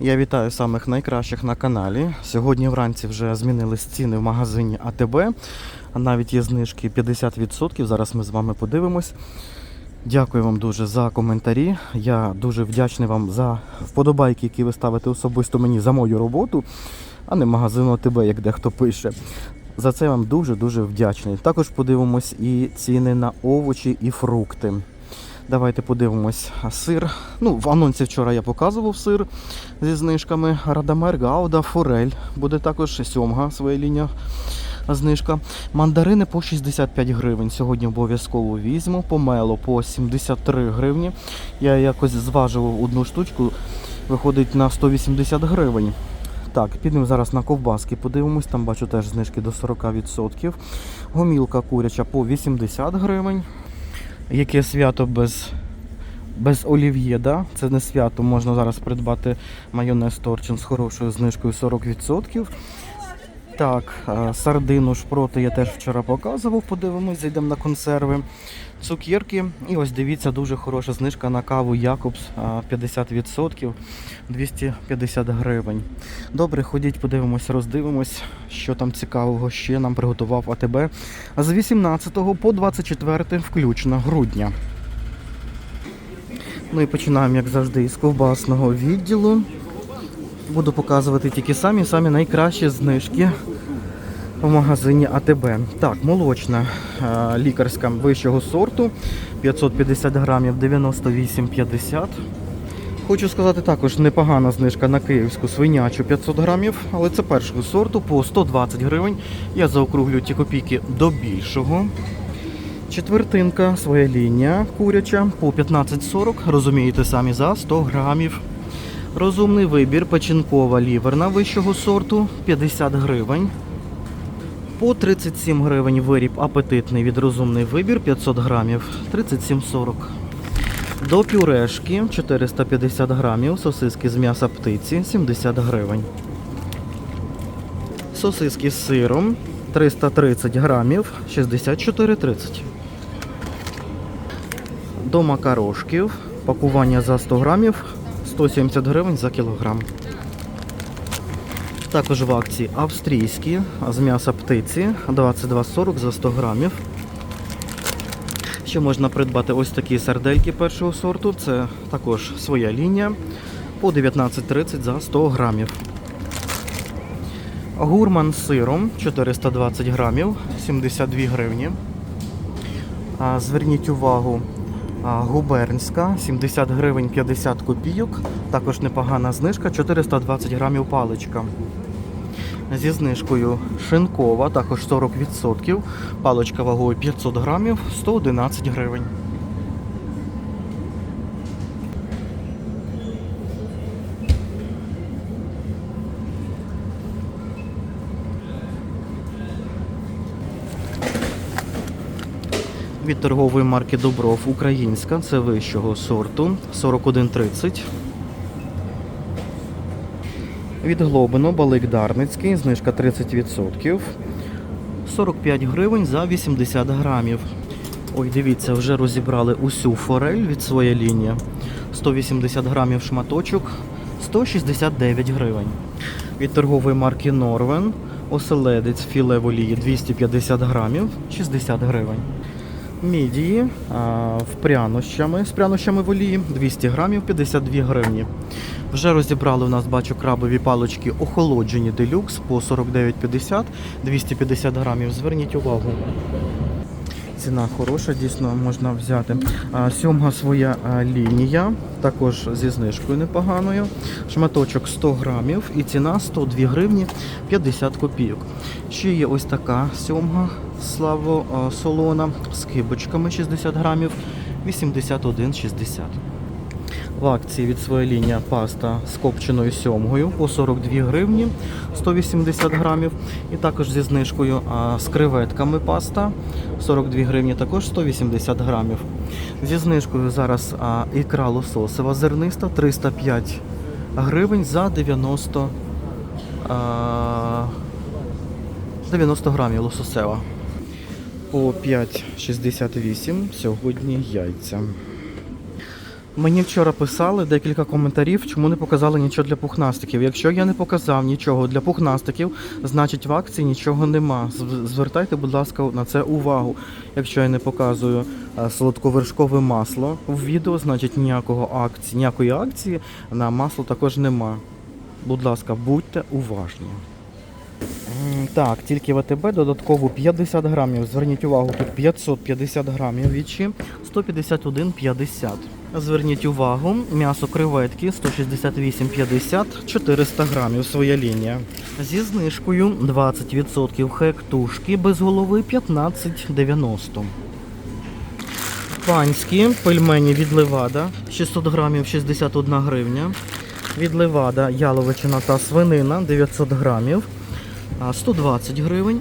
Я вітаю самих найкращих на каналі. Сьогодні вранці вже змінились ціни в магазині АТБ. Навіть є знижки 50%. Зараз ми з вами подивимось. Дякую вам дуже за коментарі. Я дуже вдячний вам за вподобайки, які ви ставите особисто мені за мою роботу, а не магазину АТБ, як дехто пише. За це вам дуже-дуже вдячний. Також подивимось і ціни на овочі і фрукти. Давайте подивимось сир. Ну, в анонсі вчора я показував сир зі знижками. Радамер, Гауда, Форель. Буде також сьомга своя лінія знижка. Мандарини по 65 гривень. Сьогодні обов'язково візьму. Помело по 73 гривні. Я якось зважував одну штучку, виходить на 180 гривень. Так, підемо зараз на ковбаски, подивимось, там бачу теж знижки до 40%. Гомілка куряча по 80 гривень. Яке свято без, без олів'є, да? Це не свято, можна зараз придбати майонез Торчин з хорошою знижкою 40%. Так, сардину шпроти я теж вчора показував, подивимось, зайдемо на консерви. Цукерки. І ось дивіться, дуже хороша знижка на каву Якобс е, 50%, 250 гривень. Добре, ходіть, подивимось, роздивимось, що там цікавого ще нам приготував АТБ з 18 по 24 включно грудня. Ну і починаємо, як завжди, із ковбасного відділу. Буду показувати тільки самі самі найкращі знижки в магазині АТБ. Так, молочна е, лікарська вищого сорту 550 грамів 98,50. Хочу сказати також непогана знижка на київську свинячу 500 грамів, але це першого сорту по 120 гривень. Я заокруглю ті копійки до більшого. Четвертинка, своя лінія куряча по 15,40, розумієте самі за 100 грамів. Розумний вибір печінкова ліверна вищого сорту 50 гривень. По 37 гривень виріб апетитний від розумний вибір 500 грамів 37,40. До пюрешки 450 грамів, сосиски з м'яса птиці 70 гривень. Сосиски з сиром 330 грамів 64,30. До макарошків пакування за 100 грамів 170 гривень за кілограм. Також в акції австрійські з м'яса птиці 22,40 за 100 грамів. Ще можна придбати ось такі сардельки першого сорту. Це також своя лінія по 19,30 за 100 грамів. Гурман з сиром 420 грамів, 72 гривні. Зверніть увагу, губернська 70 гривень 50 копійок. Також непогана знижка, 420 грамів паличка. Зі знижкою шинкова, також 40%. Паличка вагою 500 грамів, 111 гривень. Від торгової марки Добров Українська, це вищого сорту 41,30. Від Глобино Балик Дарницький, знижка 30%. 45 гривень за 80 грамів. Ой, дивіться, вже розібрали усю форель від своєї лінії. 180 грамів шматочок, 169 гривень. Від торгової марки Норвен оселедець філе в олії 250 грамів, 60 гривень. Мідії а, в прянощами, з прянощами в олії 200 грамів 52 гривні. Вже розібрали у нас, бачу, крабові палочки охолоджені делюкс по 49,50, 250 грамів. Зверніть увагу. Ціна хороша, дійсно можна взяти. Сьомга своя лінія, також зі знижкою непоганою. Шматочок 100 грамів і ціна 102 гривні 50 копійок. Ще є ось така сьомга славо солона з кибочками 60 грамів 81,60. В акції від своєї лінії паста з копченою сьомгою по 42 гривні 180 грамів. І також зі знижкою а, з креветками паста 42 гривні, також 180 грамів. Зі знижкою зараз а, ікра лососева зерниста 305 гривень за 90, а, 90 грамів лососева. По 5,68 сьогодні яйця. Мені вчора писали декілька коментарів, чому не показали нічого для пухнастиків. Якщо я не показав нічого для пухнастиків, значить в акції нічого нема. Звертайте, будь ласка, на це увагу. Якщо я не показую е, солодковершкове масло в відео, значить ніякого акції, ніякої акції на масло також нема. Будь ласка, будьте уважні. Так, тільки в АТБ додатково 50 грамів. Зверніть увагу, тут 550 грамів вічі, 151,50. Зверніть увагу, м'ясо креветки 168,50, 400 грамів, своя лінія. Зі знижкою 20% хектушки без голови 15,90. Панські пельмені від Левада 600 грамів 61 гривня. Від Левада яловичина та свинина 900 грамів 120 гривень.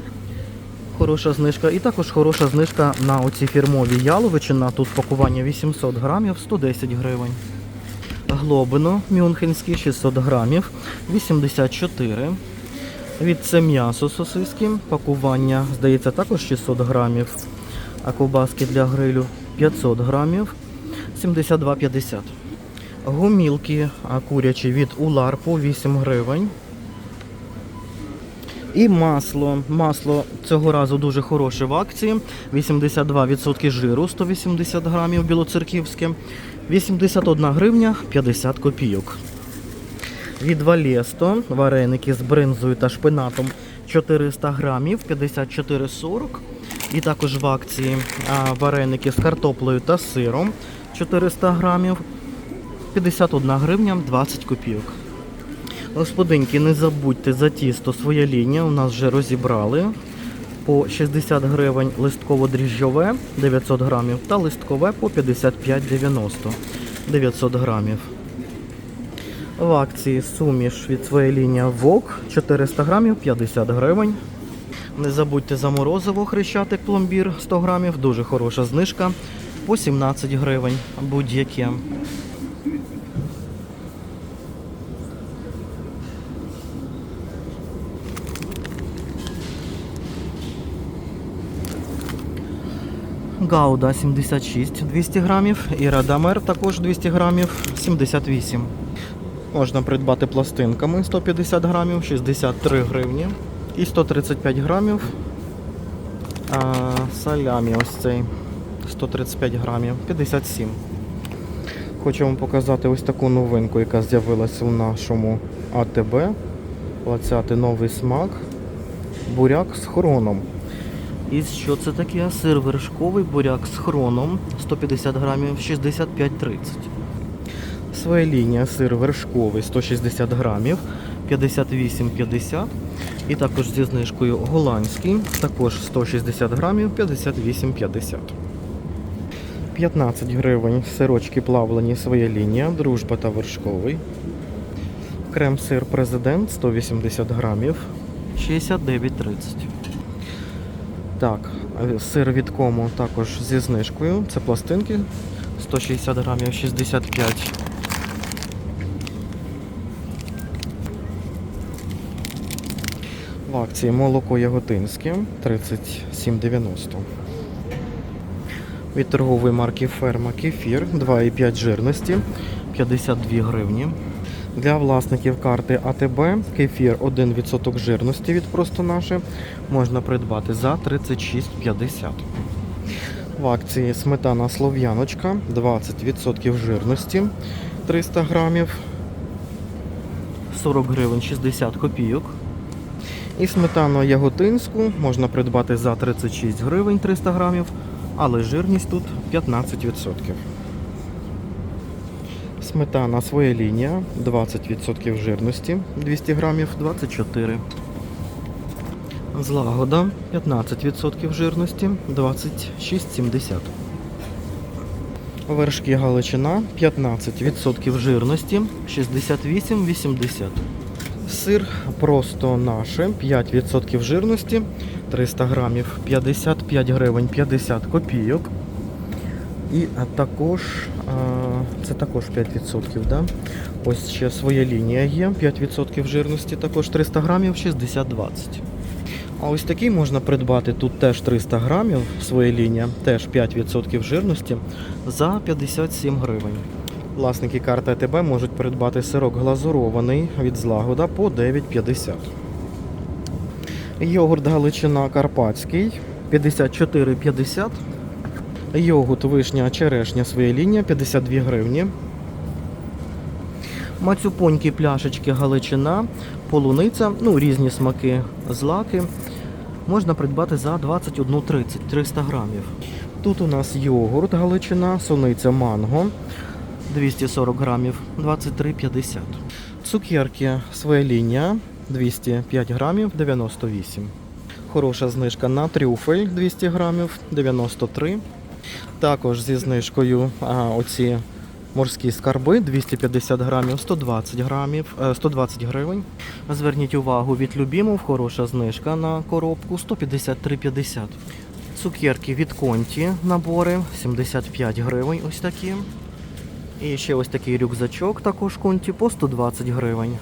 Хороша знижка. І також хороша знижка на оці фірмові яловичина. Тут пакування 800 грамів 110 гривень. Глобино мюнхенський 600 грамів 84. Від це м'ясо сосиски. Пакування, здається, також 600 грамів. А ковбаски для грилю 500 грамів 72,50. Гумілки курячі від Улар по 8 гривень. І масло. Масло цього разу дуже хороше в акції. 82% жиру, 180 грамів білоцерківське. 81 гривня 50 копійок. Від Валєсто вареники з бринзою та шпинатом 400 грамів 54,40. І також в акції а, вареники з картоплею та сиром 400 грамів 51 гривня 20 копійок. Господинки, не забудьте за тісто своя лінія. У нас вже розібрали. По 60 гривень листково-дріжджове 900 грамів та листкове по 55,90 900 грамів. В акції суміш від своєї лінії ВОК 400 грамів 50 гривень. Не забудьте за морозиво хрещатик пломбір 100 грамів, дуже хороша знижка по 17 гривень будь-яке. Гауда 76 200 грамів і Радамер також 200 грамів 78. Можна придбати пластинками 150 грамів 63 гривні і 135 грамів. А, салямі ось цей 135 грамів 57. Хочу вам показати ось таку новинку, яка з'явилася у нашому АТБ. Плацяти новий смак. Буряк з хроном. І що це таке? Сир вершковий буряк з хроном 150 грамів 65,30. Своя лінія сир вершковий 160 грамів 58,50. І також зі знижкою голландський, також 160 грамів 58,50. 15 гривень сирочки плавлені своя лінія, дружба та вершковий. Крем-сир президент 180 грамів 69,30. Так, е, сир від кому також зі знижкою. Це пластинки 160 грамів 65. В акції молоко яготинське 37,90. Від торгової марки Ферма Кефір 2,5 жирності 52 гривні. Для власників карти АТБ кефір 1% жирності від просто наше можна придбати за 36,50. В акції сметана слов'яночка 20% жирності 300 грамів 40 гривень 60 копійок. І сметану яготинську можна придбати за 36 гривень 300 грамів, але жирність тут 15%. Сметана своя лінія 20% жирності 200 грамів 24. Злагода 15% жирності 26,70. Вершки Галичина 15% жирності 68,80. Сир просто наше 5% жирності 300 грамів 55 гривень 50 копійок. І також це також 5%, да? Ось ще своя лінія є, 5% жирності, також 300 грамів 60-20. А ось такий можна придбати тут теж 300 грамів, своя лінія, теж 5% жирності за 57 гривень. Власники карти АТБ можуть придбати сирок глазурований від злагода по 9,50. Йогурт Галичина Карпатський 54,50. Йогурт вишня черешня своя лінія 52 гривні. Мацюпонькі пляшечки Галичина, полуниця, ну різні смаки, злаки. Можна придбати за 21,30 300 грамів. Тут у нас йогурт Галичина, суниця манго 240 грамів 23,50. Цукерки своя лінія 205 грамів 98. Хороша знижка на трюфель 200 грамів 93. Також зі знижкою а, оці морські скарби 250 грамів 120 грамів е, 120 гривень. Зверніть увагу від Любімов, хороша знижка на коробку 153,50. Цукерки від Конті набори 75 гривень. Ось такі. І ще ось такий рюкзачок також Конті по 120 гривень.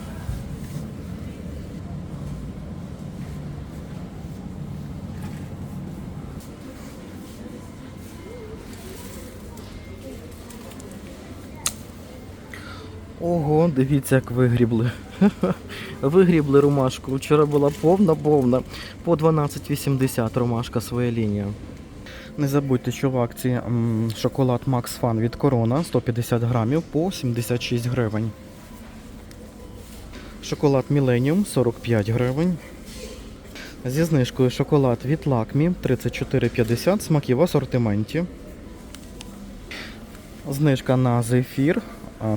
Ого, дивіться, як вигрібли. Вигрібли ромашку. Вчора була повна-повна. По 12,80 ромашка своя лінія. Не забудьте, що в акції шоколад Max Fun від Корона 150 грамів по 76 гривень. Шоколад Millennium 45 гривень. Зі знижкою шоколад від Лакмі 34,50 смаків в асортименті. Знижка на зефір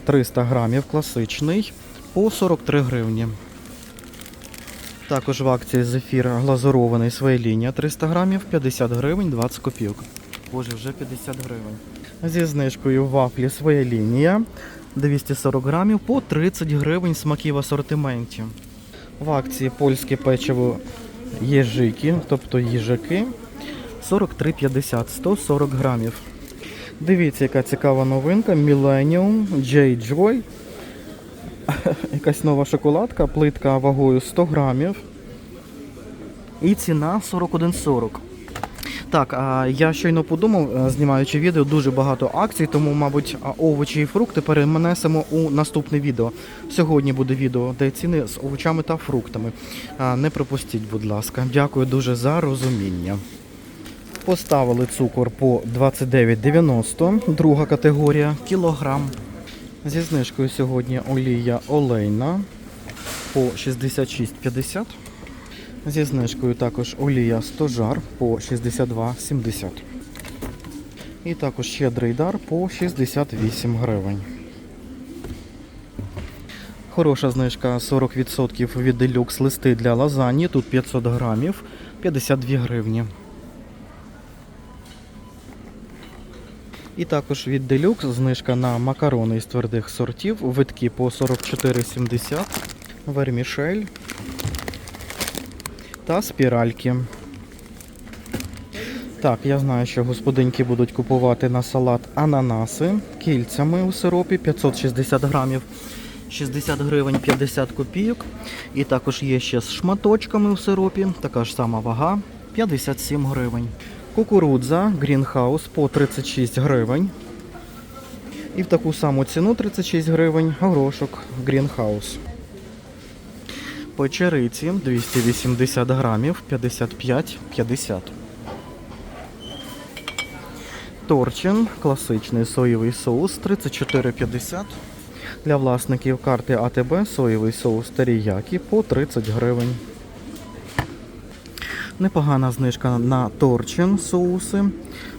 300 грамів класичний по 43 гривні. Також в акції зефір глазурований своя лінія 300 грамів 50 гривень 20 копійок. Боже, вже 50 гривень. Зі знижкою вафлі своя лінія 240 грамів по 30 гривень смаків в асортименті. В акції польське печиво єжики, тобто їжаки 43,50 140 грамів. Дивіться, яка цікава новинка. Millennium J Joy. Якась нова шоколадка, плитка вагою 100 грамів. І ціна 41,40. Так, я щойно подумав, е, знімаючи відео, дуже багато акцій, тому, мабуть, овочі і фрукти перенесемо у наступне відео. Сьогодні буде відео, де ціни з овочами та фруктами. Не пропустіть, будь ласка. Дякую дуже за розуміння. Поставили цукор по 29,90, друга категорія, кілограм. Зі знижкою сьогодні олія олейна по 66,50. Зі знижкою також олія стожар по 62,70. І також щедрий дар по 68 гривень. Хороша знижка 40% від делюкс листи для лазані. Тут 500 грамів 52 гривні. І також від Deluxe знижка на макарони із твердих сортів, витки по 44,70, вермішель та спіральки. Так, я знаю, що господинки будуть купувати на салат ананаси кільцями у сиропі 560 грамів, 60 гривень 50 копійок. І також є ще з шматочками у сиропі, така ж сама вага 57 гривень. Кукурудза Greenhouse по 36 гривень. І в таку саму ціну 36 гривень горошок Greenhouse. Печериці 280 грамів 55,50. Торчин класичний соєвий соус 34,50. Для власників карти АТБ соєвий соус теріякі по 30 гривень. Непогана знижка на торчин соуси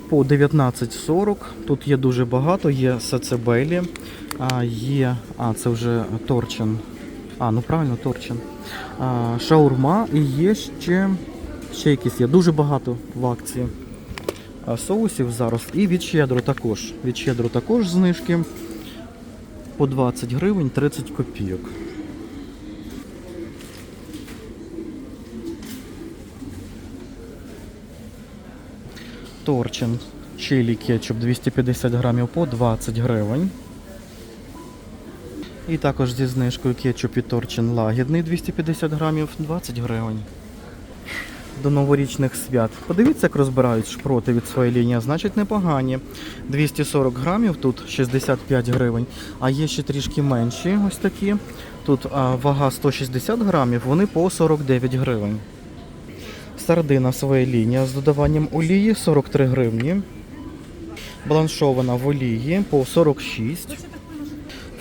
по 19,40. Тут є дуже багато, є сацебелі, а є. А, це вже торчин. А, ну правильно, торчин. А, шаурма і є ще, ще якісь є. Дуже багато в акції соусів зараз. І від щедро також. Від щедро також знижки по 20 гривень 30 копійок. Торчин чилі кетчуп 250 грамів по 20 гривень. І також зі знижкою кетчуп і торчин лагідний 250 грамів 20 гривень. до новорічних свят. Подивіться, як розбирають шпроти від своєї лінії, значить непогані. 240 грамів, тут 65 гривень. А є ще трішки менші, ось такі. Тут а, вага 160 грамів, вони по 49 гривень. Сардина своя лінія з додаванням олії 43 гривні. Бланшована в олії по 46.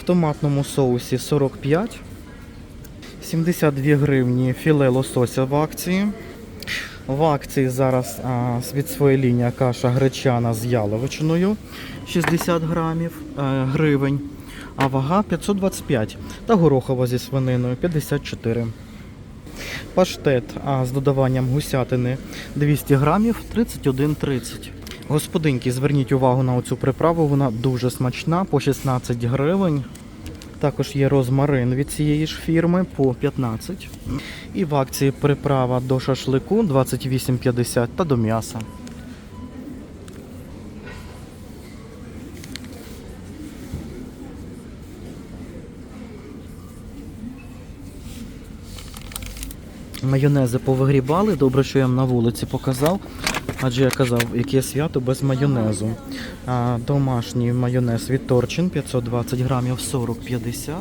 В томатному соусі 45. 72 гривні філе лосося в акції. В акції зараз а, від своєї лінії каша гречана з яловичиною 60 грамів е, гривень, а вага 525 та горохова зі свининою 54. Паштет з додаванням гусятини 200 грамів 31,30. Господинки, зверніть увагу на оцю приправу, вона дуже смачна по 16 гривень. Також є розмарин від цієї ж фірми по 15. І в акції приправа до шашлику 28,50 та до м'яса. Майонези повигрібали. Добре, що я вам на вулиці показав. Адже я казав, яке свято без майонезу. А, домашній майонез від Торчин 520 грамів 40,50.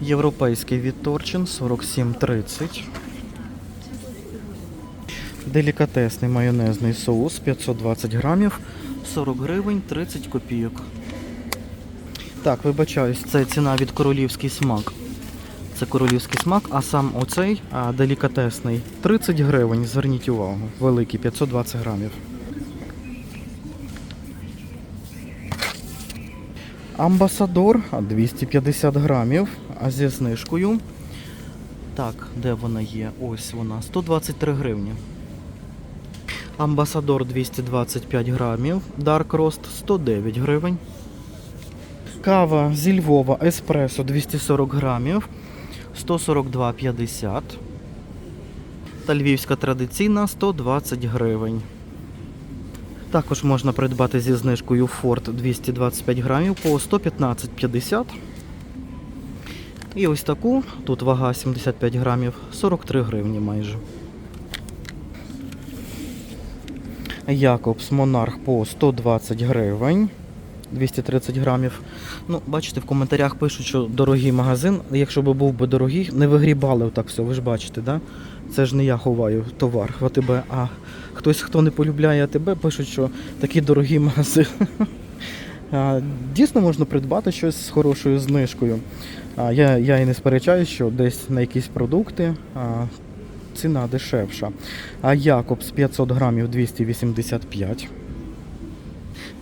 Європейський від Торчин 47,30. Делікатесний майонезний соус 520 грамів 40 гривень 30 копійок. Так, вибачаюсь, це ціна від королівський смак. Це королівський смак, а сам оцей а, делікатесний 30 гривень. Зверніть увагу, великий 520 грамів. Амбасадор 250 грамів, а зі знижкою. Так, де вона є? Ось вона. 123 гривні. Амбасадор 225 грамів. Dark Roast 109 гривень. Кава зі Львова Еспресо 240 грамів. 142,50. Та львівська традиційна 120 гривень. Також можна придбати зі знижкою Ford 225 грамів по 115,50. І ось таку, тут вага 75 грамів, 43 гривні майже. Якобс Монарх по 120 гривень. 230 грамів. Ну, бачите, в коментарях пишуть, що дорогий магазин. Якщо б був би дорогий, не вигрібали отак все, ви ж бачите, да? Це ж не я ховаю товар в АТБ, а хтось, хто не полюбляє АТБ, пишуть, що такий дорогий магазин. Дійсно можна придбати щось з хорошою знижкою. Я, я і не сперечаюсь, що десь на якісь продукти ціна дешевша. А Якобс 500 грамів 285.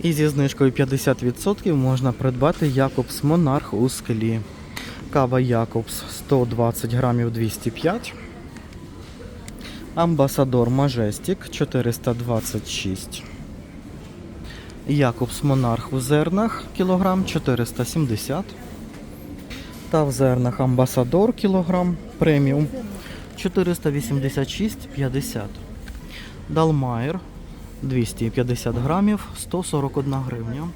І зі знижкою 50% можна придбати Якобс Монарх у склі. Кава Якобс 120 грамів 205. Амбасадор Мажестік 426. Якобс Монарх у зернах кілограм 470. Та в зернах Амбасадор кілограм преміум 486,50. Далмайер 250 грамів 141 гривня.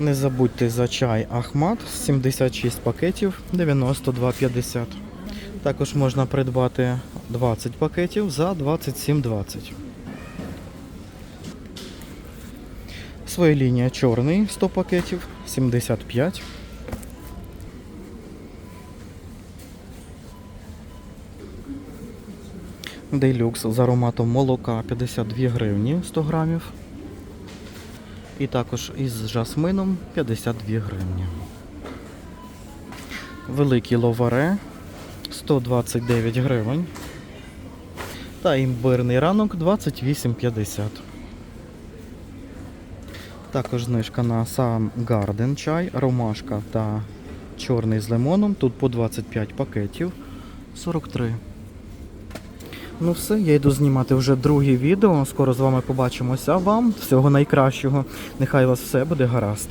Не забудьте за чай Ахмат 76 пакетів 92,50. Також можна придбати 20 пакетів за 27,20. Своя лінія чорний 100 пакетів 75. Дейлюкс з ароматом молока 52 гривні 100 грамів. І також із жасмином 52 гривні. Великий ловаре 129 гривень. Та імбирний ранок 28,50. Також знижка на сам Garden чай, ромашка та чорний з лимоном. Тут по 25 пакетів 43. Ну все, я йду знімати вже друге відео. Скоро з вами побачимося. Вам всього найкращого. Нехай вас все буде гаразд.